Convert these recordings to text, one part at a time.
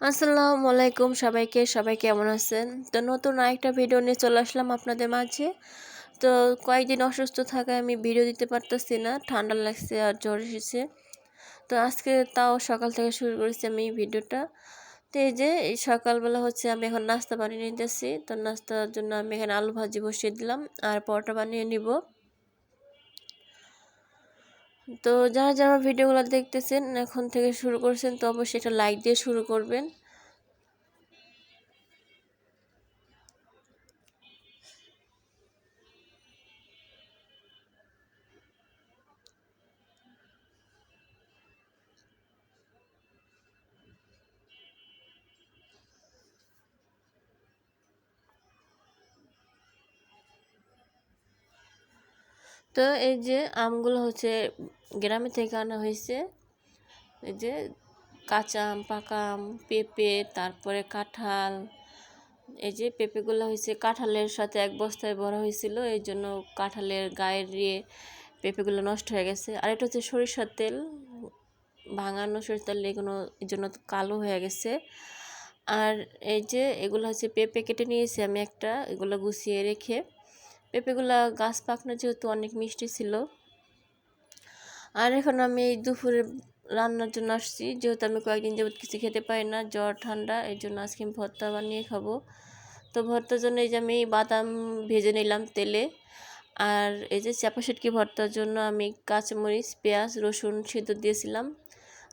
আসসালামু আলাইকুম সবাইকে। সবাই কেমন আছেন? তো নতুন আরেকটা ভিডিও নিয়ে চলে আসলাম আপনাদের মাঝে। তো কয়েকদিন অসুস্থ থাকায় আমি ভিডিও দিতে পারতেছি না। ঠান্ডা লাগছে আর জ্বর এসেছে। তো আজকে তাও সকাল থেকে শুরু করেছি আমি এই ভিডিওটা তো এই যে, এই সকালবেলা হচ্ছে আমি এখন নাস্তা বানিয়ে নিতেছি। তো নাস্তার জন্য আমি এখানে আলু ভাজি বসিয়ে দিলাম। আর পরোটা বানিয়ে নিব। তো যারা যারা ভিডিওগুলো দেখতেছেন, এখন থেকে শুরু করছেন, তো অবশ্যই একটা লাইক দিয়ে শুরু করবেন। তো এই যে আমগুলো হচ্ছে গ্রামে থেকে আনা হয়েছে। এই যে কাঁচা আম, পাকা আম, পেঁপে, তারপরে কাঁঠাল, এই যে পেঁপেগুলো হয়েছে কাঁঠালের সাথে এক বস্তায় ভরা হয়েছিল, এই জন্য কাঁঠালের গায়ের দিয়ে পেঁপেগুলো নষ্ট হয়ে গেছে। আর এটা হচ্ছে সরিষার তেল, ভাঙানো সরিষার তেল এগুলো এই জন্য কালো হয়ে গেছে। আর এই যে এগুলো হচ্ছে পেঁপে কেটে নিয়েছি আমি একটা, এগুলো গুছিয়ে রেখে পেঁপেগুলা গাছ পাকনা যেহেতু অনেক মিষ্টি ছিল। আর এখন আমি এই দুপুরে রান্নার জন্য আসছি। যেহেতু আমি কয়েকদিন যাবত কিছু খেতে পারি না, জ্বর, ঠান্ডা, এই জন্য আজকে আমি ভর্তা বানিয়ে খাব। তো ভর্তার জন্য এই যে আমি বাদাম ভেজে নিলাম তেলে। আর এই যে চাপা শুটকি ভর্তার জন্য আমি কাঁচামরিচ, পেঁয়াজ, রসুন সিদ্ধ দিয়েছিলাম।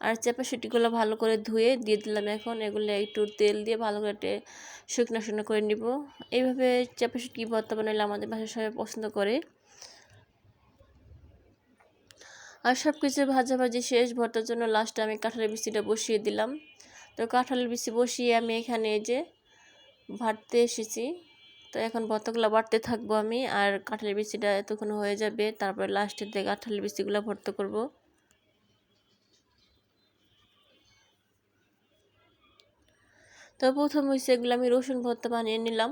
আর চাপা শুটকিগুলো ভালো করে ধুয়ে দিয়ে দিলাম এখন। এগুলো একটু তেল দিয়ে ভালো করে শুকনো শুকনো করে নিব। এইভাবে চাপা শুটকি ভর্তা বানাইলে আমাদের বাসায় সবাই পছন্দ করে। আর সব কিছু ভাজাভাজি শেষ, ভর্তার জন্য লাস্টে আমি কাঁঠালের বিচিটা বসিয়ে দিলাম। তো কাঁঠালের বিচি বসিয়ে আমি এখানে যে ভাটতে এসেছি। তো এখন ভর্তাগুলো বাড়তে থাকব আমি, আর কাঁঠালের বিচিটা এতক্ষণ হয়ে যাবে, তারপরে লাস্টের দিকে কাঁঠালের বিচিগুলো ভর্তা করব। তো প্রথম হয়েছে এগুলো আমি রসুন ভর্তা বানিয়ে নিলাম।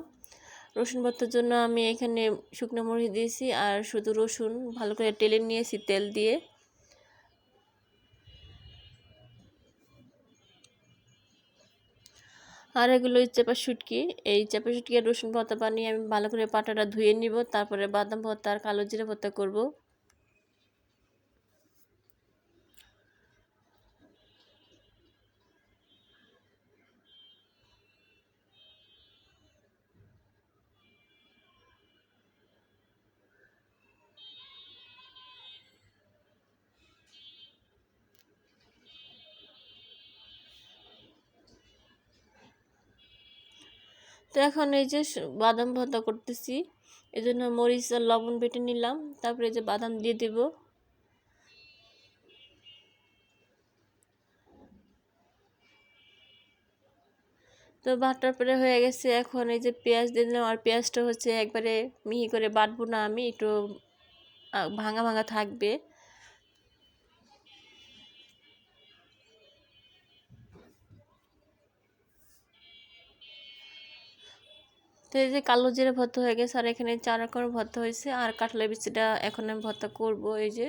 রসুন ভর্তার জন্য আমি এখানে শুকনো মরিচ দিয়েছি আর শুধু রসুন। ভালো করে টেলে নিয়েছি তেল দিয়ে। আর এগুলো চেপা শুটকি। এই চেপা শুটকি আর রসুন ভর্তা বানিয়ে আমি ভালো করে পাটাটা ধুয়ে নিব। তারপরে বাদাম ভর্তা আর কালো জিরা ভর্তা করব। তো এখন এই যে বাদাম ভর্তা করতেছি এই জন্য মরিচ আর লবণ বেটে নিলাম, তারপরে এই যে বাদাম দিয়ে দেব। তো বাটার পরে হয়ে গেছে এখন এই যে পেঁয়াজ দিয়ে দিলাম, আর পেঁয়াজটা হচ্ছে একবারে মিহি করে বাটবো না আমি, একটু ভাঙা ভাঙা থাকবে। তো এই যে কালো জিরে ভর্তা হয়ে গেছে, আর এখানে চার রকমের ভর্তা হয়েছে। আর কাঁঠালের বিচিটা এখন আমি ভর্তা করব, এই যে।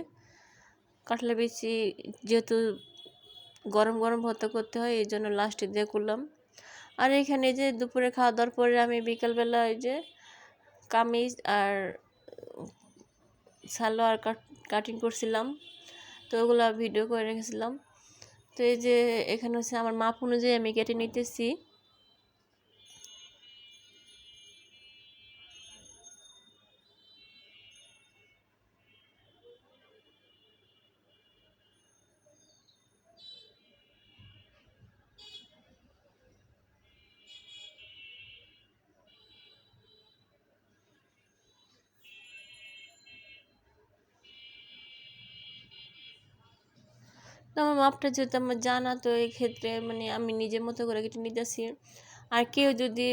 কাঁঠালের বিচি যেহেতু গরম গরম ভর্তা করতে হয়, এই জন্য লাস্টে দিয়ে করলাম। আর এখানে যে দুপুরে খাওয়া দাওয়ার পরে আমি বিকালবেলা এই যে কামিজ আর সালোয়ার কাটিং করছিলাম। তো ওগুলো ভিডিও করে রেখেছিলাম। তো এই যে এখানে হচ্ছে আমার মাপ অনুযায়ী আমি কেটে নিতেছি। তো আমার মাপটা যেহেতু আমার জানা, তো এই ক্ষেত্রে মানে আমি নিজের মতো করে কেটে নিতেছি। আর কেউ যদি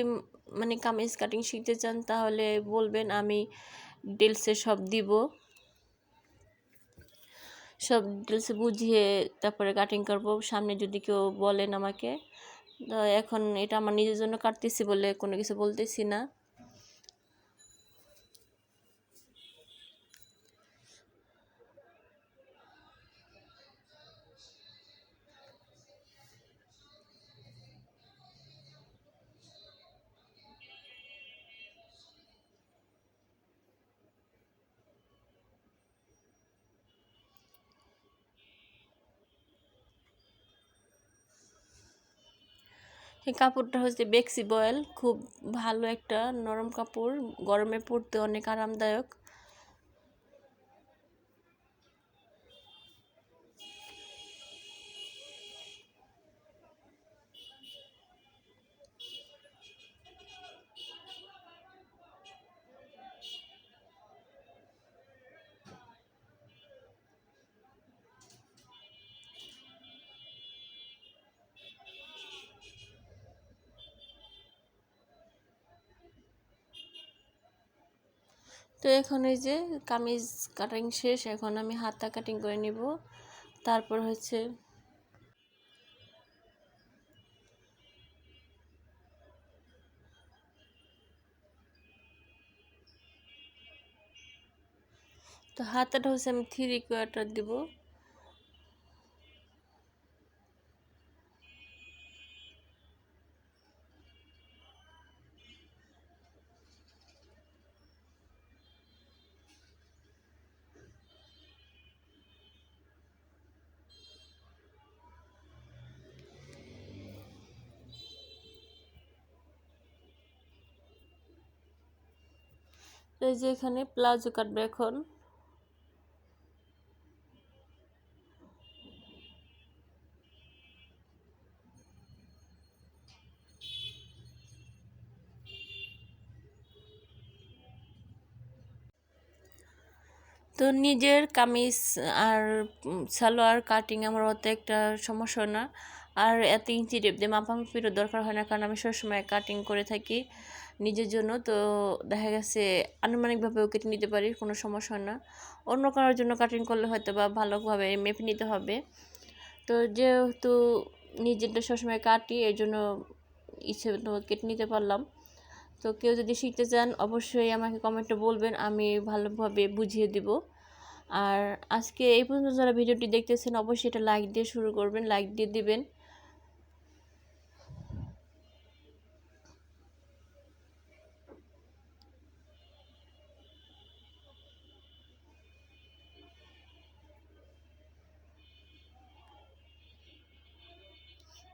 মানে কামিজ কাটিং শিখতে চান, তাহলে বলবেন আমি ডিটেলসে সব দিব। সব ডিটেলসে বুঝিয়ে তারপরে কাটিং করব। সামনে যদি কেউ বলেন আমাকে, তো এখন এটা আমার নিজের জন্য কাটতেছি বলে কোনো কিছু বলতেছি না। এই কাপড়টা হচ্ছে বেক্সি বয়েল খুব ভালো একটা নরম কাপড় গরমে পরতে অনেক আরামদায়ক। তো এখন ওই যে কামিজ কাটিং শেষ, এখন আমি হাতা কাটিং করে নিব। তারপর হচ্ছে তো হাতাটা হচ্ছে আমি থ্রি কোয়ার্টার দিব। এই যে এখানে প্লাজো কাটবে এখন। তো নিজের কামিজ আর সালোয়ার কাটিং আমার অত একটা সমস্যা না। আর এত ইঞ্চি টেপ দিয়ে মাপামাপিরও দরকার হয় না, কারণ আমি সবসময় কাটিং করে থাকি। নিজের জন্য। তো দেখা গেছে আনুমানিকভাবেও কেটে নিতে পারি, কোনো সমস্যা না। অন্য কারোর জন্য কাটিং করলে হয়তো বা ভালোভাবে মেপে নিতে হবে। তো যেহেতু নিজেরটা সবসময় কাটি এই জন্য ইচ্ছে কেটে নিতে পারলাম। তো কেউ যদি শিখতে চান, অবশ্যই আমাকে কমেন্টে বলবেন, আমি ভালোভাবে বুঝিয়ে দিব। আর আজকে এই পর্যন্ত যারা ভিডিওটি দেখতেছেন, অবশ্যই এটা লাইক দিয়ে শুরু করবেন লাইক দিয়ে দিবেন।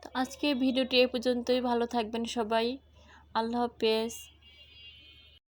তো আজকে ভিডিওটি এ পর্যন্তই। ভালো থাকবেন সবাই। আল্লাহ হাফেজ।